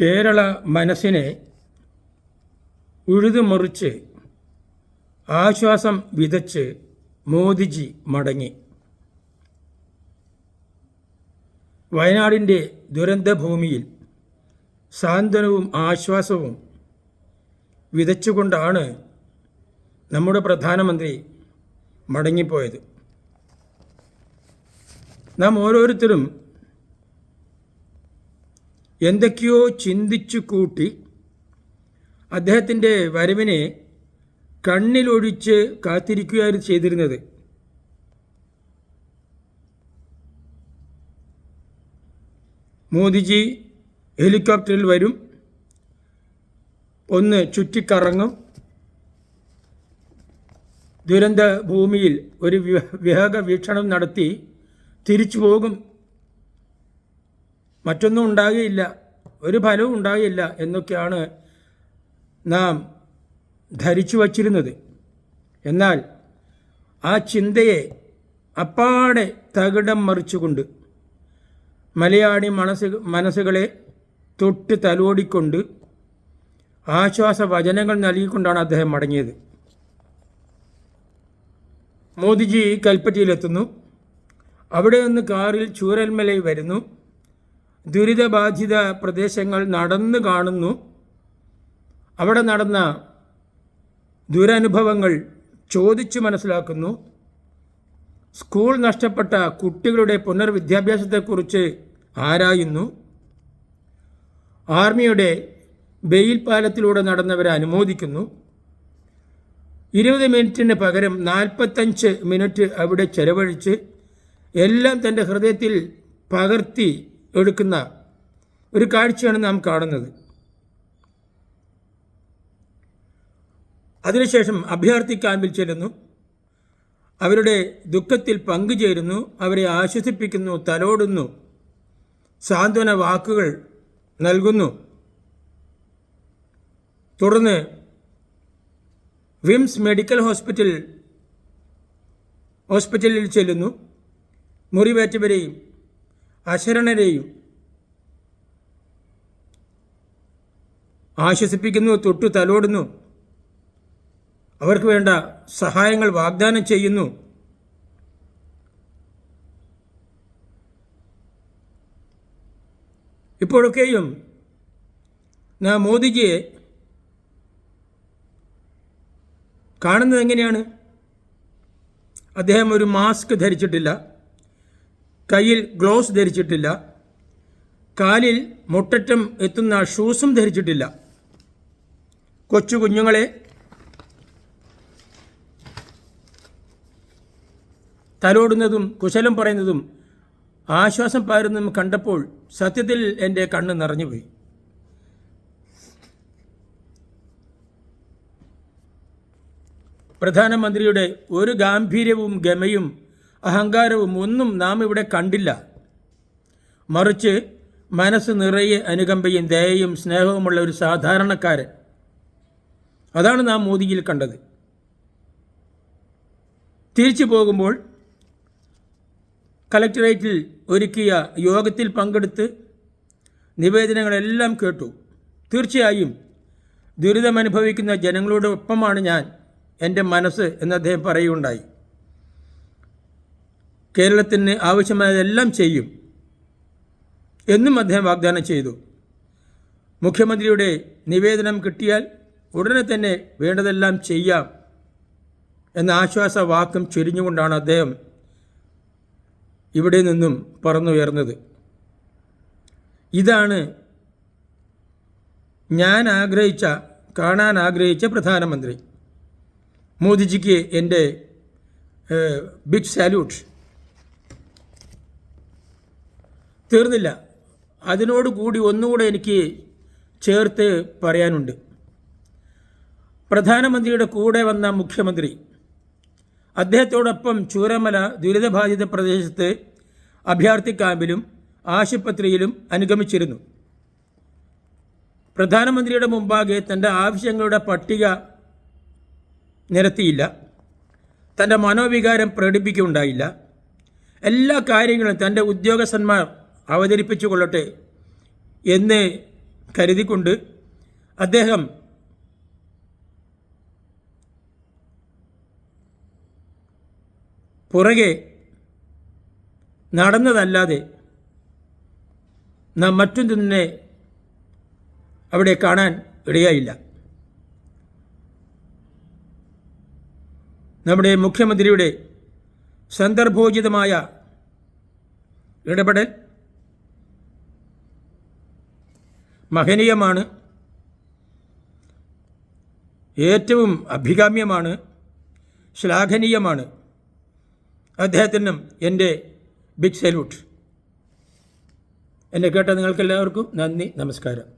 കേരള മനസ്സിനെ ഉഴുതുമറിച്ച് ആശ്വാസം വിതച്ച് മോദിജി മടങ്ങി. വയനാടിന്റെ ദുരന്തഭൂമിയിൽ സാന്ത്വനവും ആശ്വാസവും വിതച്ചുകൊണ്ടാണ് നമ്മുടെ പ്രധാനമന്ത്രി മടങ്ങിപ്പോയത്. നാം ഓരോരുത്തരും എന്തൊക്കെയോ ചിന്തിച്ചു കൂട്ടി അദ്ദേഹത്തിന്റെ വരവിനെ കണ്ണിലൊഴിച്ച് കാത്തിരിക്കുകയായിരുന്നു ചെയ്തിരുന്നത് മോദിജി ഹെലികോപ്റ്ററിൽ വരും ഒന്ന് ചുറ്റിക്കറങ്ങും ദുരന്ത ഭൂമിയിൽ ഒരു വിഹ- വിഹക വീക്ഷണം നടത്തി തിരിച്ചു പോകും മറ്റൊന്നും ഉണ്ടാകുകയില്ല ഒരു ഫലവും ഉണ്ടാകുകയില്ല എന്നൊക്കെയാണ് നാം ധരിച്ചു വച്ചിരുന്നത്. എന്നാൽ ആ ചിന്തയെ അപ്പാടെ തകിടം മറിച്ചുകൊണ്ട് മലയാളി മനസ്സ് മനസ്സുകളെ തൊട്ട് തലോടിക്കൊണ്ട് ആശ്വാസ വചനങ്ങൾ നൽകിക്കൊണ്ടാണ് അദ്ദേഹം മടങ്ങിയത്. മോദിജി കൽപ്പറ്റയിലെത്തുന്നു. അവിടെ നിന്ന് കാറിൽ ചൂരൽമലയിൽ വരുന്നു. ദുരിതബാധിത പ്രദേശങ്ങൾ നടന്നു കാണുന്നു. അവിടെ നടന്ന ദുരനുഭവങ്ങൾ ചോദിച്ചു മനസ്സിലാക്കുന്നു. സ്കൂൾ നഷ്ടപ്പെട്ട കുട്ടികളുടെ പുനർവിദ്യാഭ്യാസത്തെക്കുറിച്ച് ആരായുന്നു? ആർമിയുടെ ബെയിൽ പാലത്തിലൂടെ നടന്നവരെ അനുമോദിക്കുന്നു. ഇരുപത് മിനിറ്റിന് പകരം നാൽപ്പത്തഞ്ച് മിനിറ്റ് അവിടെ ചെലവഴിച്ച് എല്ലാം തന്റെ ഹൃദയത്തിൽ പകർത്തി എടുക്കുന്ന ഒരു കാഴ്ചയാണ് നാം കാണുന്നത്. അതിനുശേഷം അഭയാർത്ഥി ക്യാമ്പിൽ ചെല്ലുന്നു. അവരുടെ ദുഃഖത്തിൽ പങ്കുചേരുന്നു. അവരെ ആശ്വസിപ്പിക്കുന്നു തലോടുന്നു. സാന്ത്വന വാക്കുകൾ നൽകുന്നു. തുടർന്ന് വിംസ് മെഡിക്കൽ ഹോസ്പിറ്റൽ ഹോസ്പിറ്റലിൽ ചെല്ലുന്നു. മുറിവേറ്റവരെയും അശരണരെയും ആശ്വസിപ്പിക്കുന്നു തൊട്ടു തലോടുന്നു. അവർക്ക് വേണ്ട സഹായങ്ങൾ വാഗ്ദാനം ചെയ്യുന്നു. ഇപ്പോഴൊക്കെയും നാം മോദിജിയെ കാണുന്നത് എങ്ങനെയാണ്? അദ്ദേഹം ഒരു മാസ്ക് ധരിച്ചിട്ടില്ല. കയ്യിൽ ഗ്ലോവ്സ് ധരിച്ചിട്ടില്ല. കാലിൽ മുട്ടറ്റം എത്തുന്ന ഷൂസും ധരിച്ചിട്ടില്ല. കൊച്ചു കുഞ്ഞുങ്ങളെ തലോടുന്നതും കുശലം പറയുന്നതും ആശ്വാസം പകരുന്നതും കണ്ടപ്പോൾ സത്യത്തിൽ എന്റെ കണ്ണ് നിറഞ്ഞുപോയി. പ്രധാനമന്ത്രിയുടെ ഒരു ഗാംഭീര്യവും ഗമയും അഹങ്കാരവും ഒന്നും നാം ഇവിടെ കണ്ടില്ല. മറിച്ച് മനസ്സ് നിറയെ അനുകമ്പയും ദയയും സ്നേഹവുമുള്ള ഒരു സാധാരണക്കാരൻ. അതാണ് നാം മോദിയിൽ കണ്ടത്. തിരിച്ചു പോകുമ്പോൾ കലക്ടറേറ്റിൽ ഒരുക്കിയ യോഗത്തിൽ പങ്കെടുത്ത് നിവേദനങ്ങളെല്ലാം കേട്ടു. തീർച്ചയായും ദുരിതമനുഭവിക്കുന്ന ജനങ്ങളോടൊപ്പമാണ് ഞാൻ എന്റെ മനസ്സ് എന്ന് അദ്ദേഹം പറയുകയുണ്ടായി. കേരളത്തിന് ആവശ്യമായതെല്ലാം ചെയ്യും എന്നും അദ്ദേഹം വാഗ്ദാനം ചെയ്തു. മുഖ്യമന്ത്രിയുടെ നിവേദനം കിട്ടിയാൽ ഉടനെ തന്നെ വേണ്ടതെല്ലാം ചെയ്യാം എന്ന ആശ്വാസ വാക്കും ചൊരിഞ്ഞുകൊണ്ടാണ് അദ്ദേഹം ഇവിടെ നിന്നും പറന്നുയർന്നത്. ഇതാണ് ഞാൻ ആഗ്രഹിച്ച കാണാൻ ആഗ്രഹിച്ച പ്രധാനമന്ത്രി. മോദിജിക്ക് എന്റെ ബിഗ് സാല്യൂട്ട് തീർന്നില്ല. അതിനോട് കൂടി ഒന്നുകൂടെ എനിക്ക് ചേർത്ത് പറയാനുണ്ട്. പ്രധാനമന്ത്രിയുടെ കൂടെ വന്ന മുഖ്യമന്ത്രി അദ്ദേഹത്തോടൊപ്പം ചൂരമല ദുരിതബാധിത പ്രദേശത്ത് അഭയാർത്ഥി ക്യാമ്പിലും ആശുപത്രിയിലും അനുഗമിച്ചിരുന്നു. പ്രധാനമന്ത്രിയുടെ മുമ്പാകെ തന്റെ ആവശ്യങ്ങളുടെ പട്ടിക നിരത്തിയില്ല. തന്റെ മനോവികാരം പ്രകടിപ്പിക്കുകയുണ്ടായില്ല. എല്ലാ കാര്യങ്ങളും തന്റെ ഉദ്യോഗസ്ഥന്മാർ അവതരിപ്പിച്ചു കൊള്ളട്ടെ എന്ന് കരുതിക്കൊണ്ട് അദ്ദേഹം പുറകെ നടന്നതല്ലാതെ നാം മറ്റൊന്നിനെ അവിടെ കാണാൻ ഇടയായില്ല. നമ്മുടെ മുഖ്യമന്ത്രിയുടെ സന്ദർഭോചിതമായ ഇടപെടൽ മഹനീയമാണ്. ഏറ്റവും അഭികാമ്യമാണ്. ശ്ലാഘനീയമാണ്. അദ്ദേഹത്തിനും എന്റെ ബിഗ് സല്യൂട്ട് എന്നെ കേട്ട നിങ്ങൾക്കെല്ലാവർക്കും നന്ദി നമസ്കാരം.